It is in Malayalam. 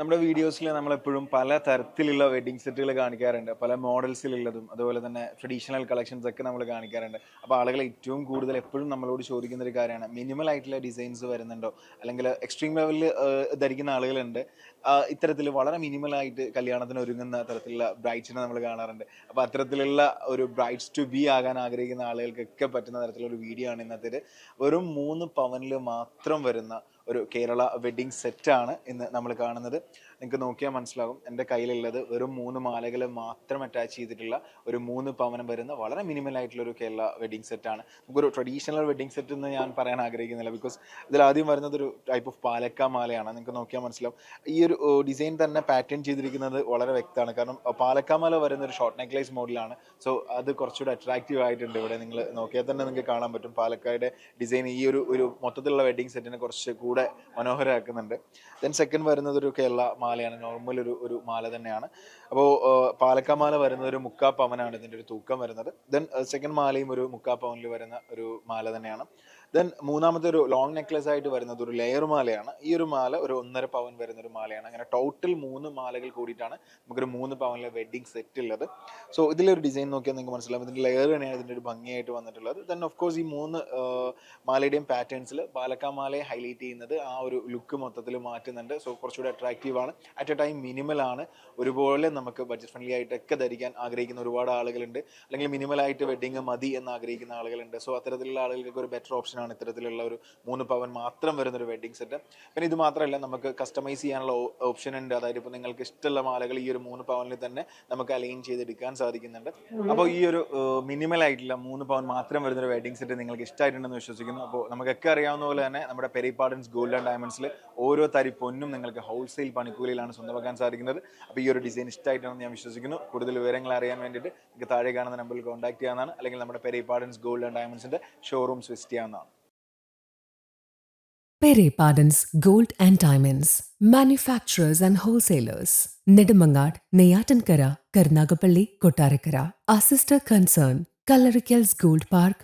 നമ്മുടെ വീഡിയോസിൽ നമ്മൾ എപ്പോഴും പല തരത്തിലുള്ള വെഡിങ് സെറ്റുകൾ കാണിക്കാറുണ്ട്. പല മോഡൽസിലുള്ളതും അതുപോലെ തന്നെ ട്രഡീഷണൽ കളക്ഷൻസ് ഒക്കെ നമ്മൾ കാണിക്കാറുണ്ട്. അപ്പോൾ ആളുകൾ ഏറ്റവും കൂടുതൽ എപ്പോഴും നമ്മളോട് ചോദിക്കുന്ന ഒരു കാര്യമാണ് മിനിമൽ ആയിട്ടുള്ള ഡിസൈൻസ് വരുന്നുണ്ടോ? അല്ലെങ്കിൽ എക്സ്ട്രീം ലെവലിൽ ധരിക്കുന്ന ആളുകളുണ്ട്. ഇത്തരത്തിൽ വളരെ മിനിമൽ ആയിട്ട് കല്യാണത്തിന് ഒരുങ്ങുന്ന തരത്തിലുള്ള ബ്രൈഡ്സിനെ നമ്മൾ കാണാറുണ്ട്. അപ്പോൾ അത്തരത്തിലുള്ള ഒരു ബ്രൈഡ്സ് ടു ബി ആകാൻ ആഗ്രഹിക്കുന്ന ആളുകൾക്കൊക്കെ പറ്റുന്ന തരത്തിലുള്ള ഒരു വീഡിയോ ആണ് ഇന്നത്തേത് വെറും മൂന്ന് പവനിൽ മാത്രം വരുന്ന ഒരു കേരള വെഡ്ഡിങ് സെറ്റാണ് ഇന്ന് നമ്മൾ കാണുന്നത്. നിങ്ങൾക്ക് നോക്കിയാൽ മനസ്സിലാകും. എന്റെ കയ്യിലുള്ളത് വെറും മൂന്ന് മാലകൾ മാത്രം അറ്റാച്ച് ചെയ്തിട്ടുള്ള ഒരു മൂന്ന് പവനം വരുന്ന വളരെ മിനിമൽ ആയിട്ടുള്ള ഒരു കേരള വെഡ്ഡിങ് സെറ്റാണ് നമുക്കൊരു ട്രഡീഷണൽ വെഡ്ഡിങ് സെറ്റ് എന്ന് ഞാൻ പറയാൻ ആഗ്രഹിക്കുന്നില്ല ബിക്കോസ് ഇതിൽ ആദ്യം വരുന്നത് ഒരു ടൈപ്പ് ഓഫ് പാലക്ക മാലയാണ്. നിങ്ങൾക്ക് നോക്കിയാൽ മനസ്സിലാവും. ഈ ഒരു ഡിസൈൻ തന്നെ പാറ്റേൺ ചെയ്തിരിക്കുന്നത് വളരെ വ്യക്തമാണ്. കാരണം പാലക്ക മാല വരുന്ന ഒരു ഷോർട്ട് നെക്ലൈസ് മോഡലാണ് സോ അത് കുറച്ചുകൂടി അട്രാക്റ്റീവ് ആയിട്ടുണ്ട് ഇവിടെ. നിങ്ങൾ നോക്കിയാൽ തന്നെ നിങ്ങൾക്ക് കാണാൻ പറ്റും. പാലക്കായുടെ ഡിസൈൻ ഈ ഒരു ഒരു മൊത്തത്തിലുള്ള വെഡ്ഡിങ് സെറ്റിനെ കുറച്ച് കൂടെ മനോഹരമാക്കുന്നുണ്ട്. ദെൻ സെക്കൻഡ് വരുന്നത് ഒരു കേരള മാലയാണ്. നോർമൽ ഒരു ഒരു മാല തന്നെയാണ്. അപ്പോൾ പാലക്കാമാല വരുന്നത് ഒരു മുക്കാ പവനാണ് ഇതിന്റെ ഒരു തൂക്കം വരുന്നത്. ദെൻ സെക്കൻഡ് മാലയും ഒരു മുക്കാ പവനിൽ വരുന്ന ഒരു മാല തന്നെയാണ്. ദെൻ മൂന്നാമത്തെ ഒരു ലോങ് നെക്ലസ് ആയിട്ട് വരുന്നത് ഒരു ലെയർ മാലയാണ്. ഈ ഒരു മാല ഒരു ഒന്നര പവൻ വരുന്ന ഒരു മാലയാണ്. അങ്ങനെ ടോട്ടൽ മൂന്ന് മാലകൾ കൂടിയിട്ടാണ് നമുക്കൊരു മൂന്ന് പവനിലെ വെഡ്ഡിങ് സെറ്റ് ഉള്ളത്. സോ ഇതിലൊരു ഡിസൈൻ നോക്കിയാൽ നിങ്ങൾക്ക് മനസ്സിലാവും. ഇതിന്റെ ലെയർ തന്നെയാണ് ഇതിന്റെ ഒരു ഭംഗിയായിട്ട് വന്നിട്ടുള്ളത്. ദെൻ ഓഫ് കോഴ്സ് ഈ മൂന്ന് മാലയുടെയും പാറ്റേൺസിൽ പാലക്കാ മാലയെ ഹൈലൈറ്റ് ചെയ്യുന്നത് ആ ഒരു ലുക്ക് മൊത്തത്തിൽ മാറ്റുന്നുണ്ട്. സോ കുറച്ചുകൂടി അട്രാക്റ്റീവ് ആണ്. അറ്റ് എ ടൈം മിനിമൽ ആണ്. ഒരുപോലെ നമുക്ക് ബഡ്ജറ്റ് ഫ്രണ്ട്ലി ആയിട്ടൊക്കെ ധരിക്കാൻ ആഗ്രഹിക്കുന്ന ഒരുപാട് ആളുകളുണ്ട്. അല്ലെങ്കിൽ മിനിമൽ ആയിട്ട് വെഡിങ് മതി എന്ന് ആഗ്രഹിക്കുന്ന ആളുകളുണ്ട്. സോ അത്തരത്തിലുള്ള ആളുകൾക്ക് ഒരു ബെറ്റർ ഓപ്ഷനാണ് ഇത്തരത്തിലുള്ള ഒരു മൂന്ന് പവൻ മാത്രം വരുന്ന ഒരു വെഡിങ് സെറ്റ് പിന്നെ ഇത് മാത്രമല്ല നമുക്ക് കസ്റ്റമൈസ് ചെയ്യാനുള്ള ഓപ്ഷൻ ഉണ്ട്. അതായത് ഇപ്പോൾ നിങ്ങൾക്ക് ഇഷ്ടമുള്ള മാലകൾ ഈ ഒരു മൂന്ന് പവനിൽ തന്നെ നമുക്ക് അലൈൻ ചെയ്തെടുക്കാൻ സാധിക്കുന്നുണ്ട്. അപ്പോൾ ഈ ഒരു മിനിമൽ ആയിട്ടുള്ള മൂന്ന് പവൻ മാത്രം വരുന്ന ഒരു വെഡിങ് സെറ്റ് നിങ്ങൾക്ക് ഇഷ്ടമായിട്ടുണ്ടെന്ന് വിശ്വസിക്കുന്നു. അപ്പോൾ നമുക്കൊക്കെ അറിയാവുന്ന പോലെ തന്നെ നമ്മുടെ പെരിപ്പാടൻസ് ഗോൾഡ് ആൻഡ് ഡയമണ്ട്സിൽ ഓരോ തരി പൊന്നും നിങ്ങൾക്ക് ഹോൾസെയിൽ പണിക്കൂലിയിലാണ് സ്വന്തമാക്കാൻ സാധിക്കുന്നത് അപ്പോൾ ഈ ഒരു ഡിസൈൻ ഇഷ്ടമായിട്ടാണെന്ന് ഞാൻ വിശ്വസിക്കുന്നു കൂടുതൽ വിവരങ്ങൾ അറിയാൻ വേണ്ടിയിട്ട് നിങ്ങൾക്ക് താഴെ കാണുന്ന നമ്പറിൽ കോൺടാക്ട് ചെയ്യാവുന്നതാണ് അല്ലെങ്കിൽ നമ്മുടെ പെരിപ്പാടൻസ് ഗോൾഡ് ആൻഡ് ഡയമണ്ട്സിന്റെ ഷോറൂംസ് വിസിറ്റ് ചെയ്യാവുന്നതാണ് Pere Pardon's Gold and Diamonds, manufacturers and wholesalers. Nedumangad, Neyatankara, Karnagapalli, Kottarakara. Our sister concern, Kallarikals Gold Park.